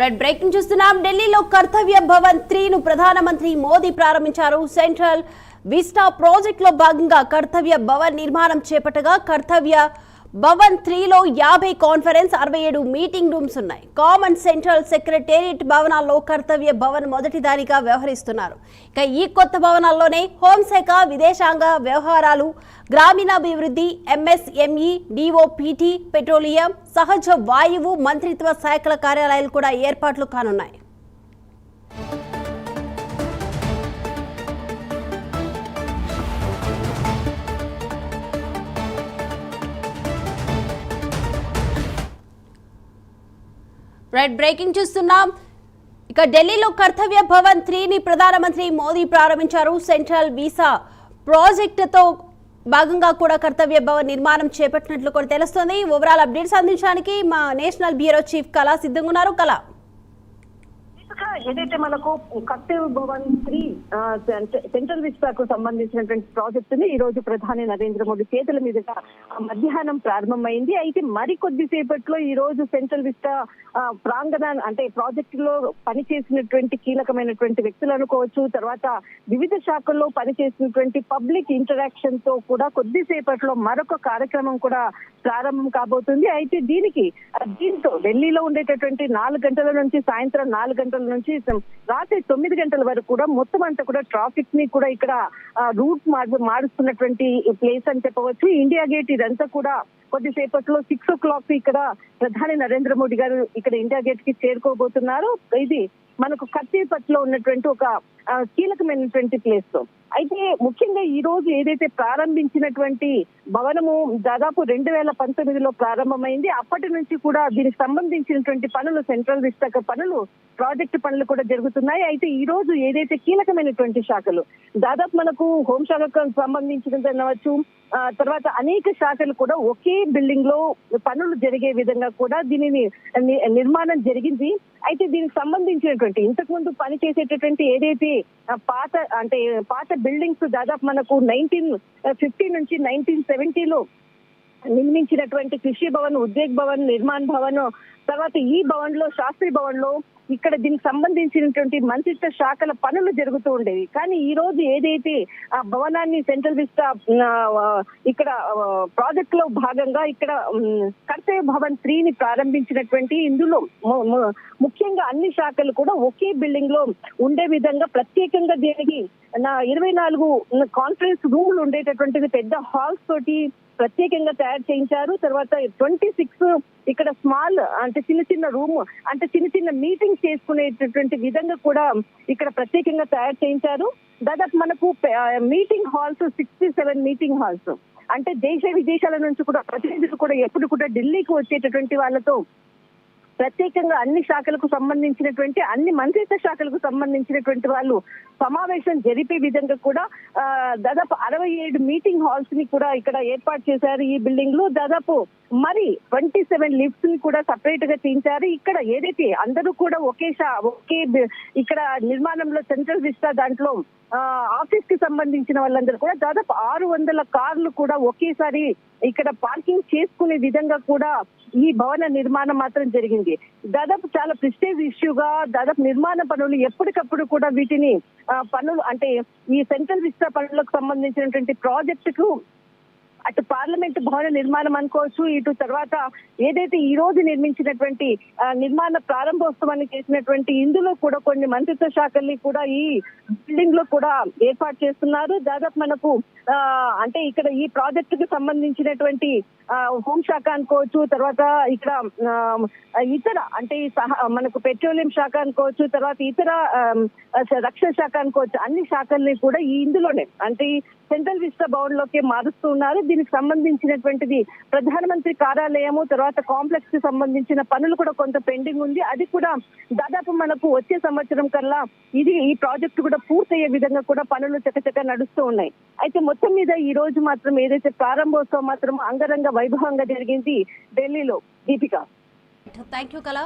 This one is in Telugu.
రెడ్ బ్రేకింగ్ చూస్తున్నాం. ఢిల్లీలో కర్తవ్య భవన్ త్రీను ప్రధానమంత్రి మోదీ ప్రారంభించారు. సెంట్రల్ విస్టా ప్రాజెక్ట్లో భాగంగా కర్తవ్య భవన్ నిర్మాణం చేపట్టగా కర్తవ్య భవన్ త్రీలో యాభై కాన్ఫరెన్స్ అరవై ఏడు మీటింగ్ రూమ్స్ ఉన్నాయి. కామన్ సెంట్రల్ సెక్రటేరియట్ భవనాల్లో కర్తవ్య భవన్ మొదటి దానిగా వ్యవహరిస్తున్నారు. ఇక ఈ కొత్త భవనాల్లోనే హోంశాఖ విదేశాంగ వ్యవహారాలు గ్రామీణాభివృద్ధి ఎంఎస్ఎంఈ డిఓపిటి పెట్రోలియం సహజ వాయువు మంత్రిత్వ శాఖల కార్యాలయాలు కూడా ఏర్పాట్లు కానున్నాయి. రైట్ బ్రేకింగ్ చూస్తున్నాం. ఇక ఢిల్లీలో కర్తవ్య భవన్ త్రీని ప్రధానమంత్రి మోదీ ప్రారంభించారు. సెంట్రల్ వీసా ప్రాజెక్టుతో భాగంగా కూడా కర్తవ్య భవన్ నిర్మాణం చేపట్టినట్లు కూడా తెలుస్తోంది. ఓవరాల్ అప్డేట్స్ అందించడానికి మా నేషనల్ బ్యూరో చీఫ్ కళా సిద్ధంగా ఉన్నారు. కళ ఏదైతే మనకు కర్తవ్య భవన్ త్రీ సెంట్రల్ విస్టాకు సంబంధించినటువంటి ప్రాజెక్ట్ని ఈ రోజు ప్రధాని నరేంద్ర మోడీ చేతుల మీదుగా మధ్యాహ్నం ప్రారంభమైంది. అయితే మరి కొద్దిసేపట్లో ఈ రోజు సెంట్రల్ విస్టా ప్రాంగణ అంటే ప్రాజెక్ట్లో పనిచేసినటువంటి కీలకమైనటువంటి వ్యక్తులు అనుకోవచ్చు. తర్వాత వివిధ శాఖల్లో పనిచేసినటువంటి పబ్లిక్ ఇంటరాక్షన్తో కూడా కొద్దిసేపట్లో మరొక కార్యక్రమం కూడా ప్రారంభం కాబోతుంది. అయితే దీనికి దీంతో ఢిల్లీలో ఉండేటటువంటి నాలుగు గంటల నుంచి సాయంత్రం నాలుగు గంటల నుంచి నుంచి రాత్రి తొమ్మిది గంటల వరకు కూడా మొత్తం అంతా కూడా ట్రాఫిక్ని కూడా ఇక్కడ రూట్ మారుస్తున్నటువంటి ప్లేస్ అని చెప్పవచ్చు. ఇండియా గేట్ ఇదంతా కూడా కొద్దిసేపట్లో సిక్స్ ఓ క్లాక్ ఇక్కడ ప్రధాని నరేంద్ర మోడీ గారు ఇక్కడ ఇండియా గేట్కి చేరుకోబోతున్నారు. ఇది మనకు కత్తిపట్లో ఉన్నటువంటి ఒక కీలకమైనటువంటి ప్లేస్ అయితే ముఖ్యంగా ఈ రోజు ఏదైతే ప్రారంభించినటువంటి భవనము దాదాపు రెండు వేల పంతొమ్మిదిలో ప్రారంభమైంది. అప్పటి నుంచి కూడా దీనికి సంబంధించినటువంటి పనులు సెంట్రల్ విస్తక పనులు ప్రాజెక్టు పనులు కూడా జరుగుతున్నాయి. అయితే ఈ రోజు ఏదైతే కీలకమైనటువంటి శాఖలు దాదాపు మనకు హోంశాఖకు సంబంధించినది అనవచ్చు ఆ, తర్వాత అనేక శాఖలు కూడా ఒకే బిల్డింగ్లో పనులు జరిగే విధంగా కూడా దీనిని నిర్మాణం జరిగింది. అయితే దీనికి సంబంధించినటువంటి ఇంతకు ముందు పని చేసేటటువంటి ఏదైతే పాత అంటే పాత బిల్డింగ్స్ దాదాపు మనకు నైన్టీన్ ఫిఫ్టీ నుంచి నైన్టీన్ సెవెంటీలో నిర్మించినటువంటి కృషి భవన్ ఉద్వేగ్ భవన్ నిర్మాణ్ భవన్ తర్వాత ఈ భవన్లో శాస్త్రి భవన్లో ఇక్కడ దీనికి సంబంధించినటువంటి మంత్రిత్వ శాఖల పనులు జరుగుతూ ఉండేవి. కానీ ఈ రోజు ఏదైతే ఆ భవనాన్ని సెంట్రల్ విస్టా ఇక్కడ ప్రాజెక్ట్లో భాగంగా ఇక్కడ కర్తవ్య భవన్ త్రీని ప్రారంభించినటువంటి ఇందులో ముఖ్యంగా అన్ని శాఖలు కూడా ఒకే బిల్డింగ్లో ఉండే విధంగా ప్రత్యేకంగా దీనికి నా ఇరవై నాలుగు కాన్ఫరెన్స్ రూములు ఉండేటటువంటిది పెద్ద హాల్స్ తోటి ప్రత్యేకంగా తయారు చేయించారు. తర్వాత ట్వంటీ సిక్స్ ఇక్కడ స్మాల్ అంటే చిన్న చిన్న రూమ్ అంటే చిన్న చిన్న మీటింగ్స్ చేసుకునేటటువంటి విధంగా కూడా ఇక్కడ ప్రత్యేకంగా తయారు చేయించారు. దాదాపు మనకు meeting halls sixty seven meeting halls. అంటే దేశ విదేశాల నుంచి కూడా ప్రతినిధులు కూడా ఎప్పుడు కూడా ఢిల్లీకి వచ్చేటటువంటి వాళ్ళతో ప్రత్యేకంగా అన్ని శాఖలకు సంబంధించినటువంటి అన్ని మంత్రిత్వ శాఖలకు సంబంధించినటువంటి వాళ్ళు సమావేశం జరిపే విధంగా కూడా ఆ, దాదాపు అరవై ఏడు మీటింగ్ హాల్స్ని కూడా ఇక్కడ ఏర్పాటు చేశారు ఈ బిల్డింగ్లో దాదాపు మరి ట్వంటీ సెవెన్ లిఫ్ట్స్ని కూడా సపరేట్గా తీయించారు. ఇక్కడ ఏదైతే అందరూ కూడా ఒకే ఒకే ఇక్కడ నిర్మాణంలో సెంట్రల్ విస్టా దాంట్లో ఆఫీస్కి సంబంధించిన వాళ్ళందరూ కూడా దాదాపు ఆరు వందల కార్లు కూడా ఒకేసారి ఇక్కడ పార్కింగ్ చేసుకునే విధంగా కూడా ఈ భవన నిర్మాణం మాత్రం జరిగింది. దాదాపు చాలా ప్రిస్టేజ్ ఇష్యూగా దాదాపు నిర్మాణ పనులు ఎప్పటికప్పుడు కూడా వీటిని పనులు అంటే ఈ సెంట్రల్ విస్టా పనులకు సంబంధించినటువంటి ప్రాజెక్టుకు అటు పార్లమెంట్ భవన నిర్మాణం అనుకోవచ్చు ఇటు తర్వాత ఏదైతే ఈ రోజు నిర్మించినటువంటి నిర్మాణ ప్రారంభోత్సవాన్ని చేసినటువంటి ఇందులో కూడా కొన్ని మంత్రిత్వ శాఖల్ని కూడా ఈ బిల్డింగ్లో కూడా ఏర్పాటు చేస్తున్నారు. దాదాపు మనకు ఆ, అంటే ఇక్కడ ఈ ప్రాజెక్టు కు సంబంధించినటువంటి ఆ, హోంశాఖ అనుకోవచ్చు తర్వాత ఇక్కడ ఆ, ఇతర అంటే ఈ సహా మనకు పెట్రోలియం శాఖ అనుకోవచ్చు తర్వాత ఇతర ఆ, రక్షణ శాఖ అనుకోవచ్చు అన్ని శాఖల్ని కూడా ఈ ఇందులోనే అంటే ఈ సెంట్రల్ విస్తా భవన్లోకి మారుస్తూ ఉన్నారు. దీనికి సంబంధించినటువంటిది ప్రధానమంత్రి కార్యాలయము తర్వాత కాంప్లెక్స్కి సంబంధించిన పనులు కూడా కొంత పెండింగ్ ఉంది. అది కూడా దాదాపు మనకు వచ్చే సంవత్సరం కల్లా ఇది ఈ ప్రాజెక్టు కూడా పూర్తయ్యే విధంగా కూడా పనులు చకచక నడుస్తూ ఉన్నాయి. అయితే మొత్తం మీద ఈ రోజు మాత్రం ఏదైతే ప్రారంభోత్సవం మాత్రం అంగరంగ వైభవంగా జరిగింది ఢిల్లీలో. దీపిక. థ్యాంక్ యూ కళ